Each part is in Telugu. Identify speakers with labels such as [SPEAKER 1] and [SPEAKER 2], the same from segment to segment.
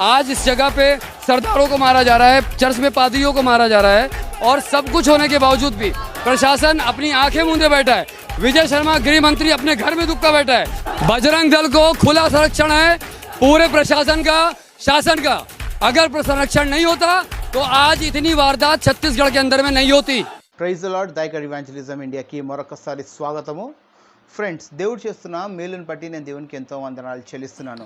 [SPEAKER 1] आज इस जगह पे सरदारों को मारा जा रहा है चर्च में पादरियों को मारा जा रहा है और सब कुछ होने के बावजूद भी प्रशासन अपनी आंखें मूंदे बैठा है विजय शर्मा गृह मंत्री अपने घर में दुबका बैठा है बजरंग दल को खुला संरक्षण है पूरे प्रशासन का शासन का अगर संरक्षण नहीं होता तो आज इतनी वारदात छत्तीसगढ़ के अंदर में नहीं होती
[SPEAKER 2] ప్రైజ్ లాడ్ దైకర్ ఇవాంజలిజం ఇండియాకి మరొకసారి స్వాగతము ఫ్రెండ్స్ దేవుడు చేస్తున్న మేలుని బట్టి నేను దేవునికి ఎంతో వందనాలు చెల్లిస్తున్నాను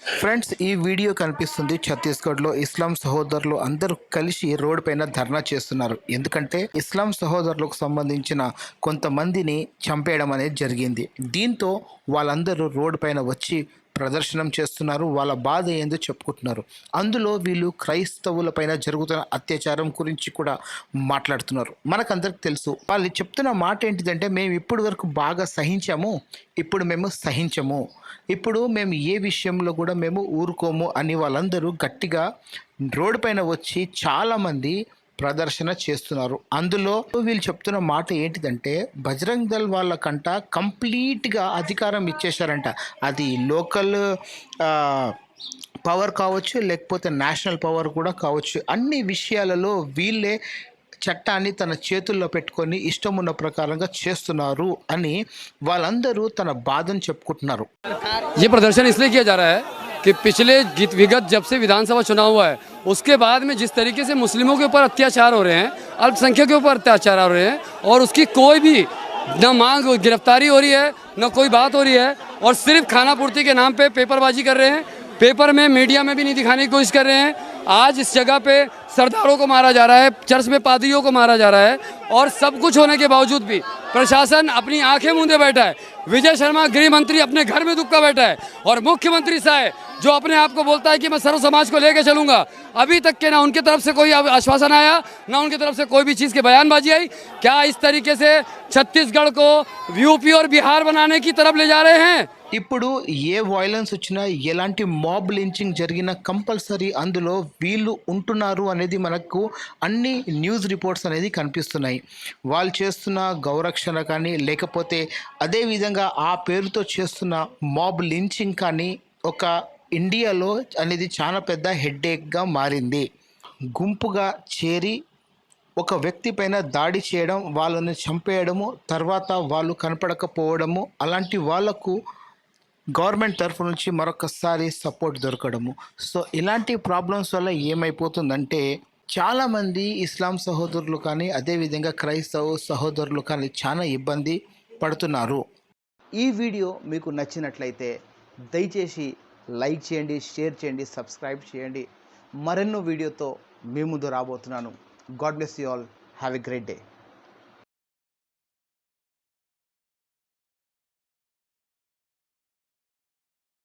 [SPEAKER 2] ఫ్రెండ్స్ ఈ వీడియో కనిపిస్తుంది ఛత్తీస్గఢ్లో. ఇస్లాం సహోదరులు అందరూ కలిసి రోడ్డు పైన ధర్నా చేస్తున్నారు. ఎందుకంటే ఇస్లాం సహోదరులకు సంబంధించిన కొంతమందిని చంపేయడం అనేది జరిగింది. దీంతో వాళ్ళందరూ రోడ్డు పైన వచ్చి ప్రదర్శనం చేస్తున్నారు. వాళ్ళ బాధ ఏందో చెప్పుకుంటున్నారు. అందులో వీళ్ళు క్రైస్తవుల పైన జరుగుతున్న అత్యాచారం గురించి కూడా మాట్లాడుతున్నారు. మనకందరికి తెలుసు. వాళ్ళు చెప్తున్న మాట ఏంటిదంటే మేము ఇప్పటి వరకు బాగా సహించాము. ఇప్పుడు మేము సహించము. ఇప్పుడు మేము ఏ విషయంలో కూడా కూడా మేము ఊరుకోము అని వాళ్ళందరూ గట్టిగా రోడ్డు పైన వచ్చి చాలామంది ప్రదర్శన చేస్తున్నారు. అందులో వీళ్ళు చెప్తున్న మాట ఏంటిదంటే బజరంగ్ దళ్ వాళ్ళకంట కంప్లీట్గా అధికారం ఇచ్చేశారంట. అది లోకల్ పవర్ కావచ్చు లేకపోతే నేషనల్ పవర్ కూడా కావచ్చు. అన్ని విషయాలలో వీళ్ళే చట్టాన్ని తన చేతుల్లో పెట్టుకొని ఇష్టం ఉన్న ప్రకారంగా చేస్తున్నారు అని వాళ్ళందరూ తన బాధను చెప్పుకుంటున్నారు.
[SPEAKER 1] ఈ ప్రదర్శన ఇస్లే కియా జా రహా कि पिछले गित- विगत जब से विधानसभा चुनाव हुआ है, उसके बाद में जिस तरीके से मुस्लिमों के ऊपर अत्याचार हो रहे हैं, अल्पसंख्यकों के ऊपर अत्याचार हो रहे हैं, और उसकी कोई भी न मांग गिरफ्तारी हो रही है, न कोई बात हो रही है, और सिर्फ़ खाना पूर्ति के नाम पे पेपरबाजी कर रहे हैं, पेपर में, मीडिया में भी नहीं दिखाने की कोशिश कर रहे हैं, आज इस जगह पे सरदारों को मारा जा रहा है, चर्च में पादरियों को मारा जा रहा है, और सब कुछ होने के बावजूद भी प्रशासन अपनी आँखें मूंदे बैठा है, विजय शर्मा गृह मंत्री अपने घर में दुबका बैठा है, और मुख्यमंत्री साहब जो अपने आप को बोलता है कि मैं सर्व समाज को लेकर चलूंगा अभी तक के ना उनकी तरफ से कोई आश्वासन आया ना उनकी तरफ से कोई भी चीज़ की बयानबाजी आई क्या इस तरीके से छत्तीसगढ़ को यूपी और बिहार बनाने की तरफ ले जा रहे हैं
[SPEAKER 2] ఇప్పుడు ఏ వైలెన్స్ వచ్చినా ఎలాంటి మాబ్ లించింగ్ జరిగినా కంపల్సరీ అందులో వీళ్ళు ఉంటున్నారు అనేది మనకు అన్ని న్యూస్ రిపోర్ట్స్ అనేది కనిపిస్తున్నాయి వాళ్ళు చేస్తున్న గౌరక్షణ కానీ లేకపోతే అదే విధంగా ఆ పేరుతో చేస్తున్న మాబ్ లించింగ్ కానీ ఒక ఇండియాలో అనేది చాలా పెద్ద హెడ్ఏక్గా మారింది. గుంపుగా చేరి ఒక వ్యక్తి పైన దాడి చేయడం వాళ్ళని చంపేయడము తర్వాత వాళ్ళు కనపడకపోవడము అలాంటి వాళ్ళకు గవర్నమెంట్ తరఫు నుంచి మరొకసారి సపోర్ట్ దొరకడము. సో ఇలాంటి ప్రాబ్లమ్స్ వల్ల ఏమైపోతుందంటే చాలామంది ఇస్లాం సహోదరులు కానీ అదేవిధంగా క్రైస్తవ సహోదరులు కానీ చాలా ఇబ్బంది పడుతున్నారు. ఈ వీడియో మీకు నచ్చినట్లయితే దయచేసి లైక్ చేయండి షేర్ చేయండి సబ్స్క్రైబ్ చేయండి. మరెన్నో వీడియోతో మీ ముందు రాబోతున్నాను. God bless you all. Have a great day.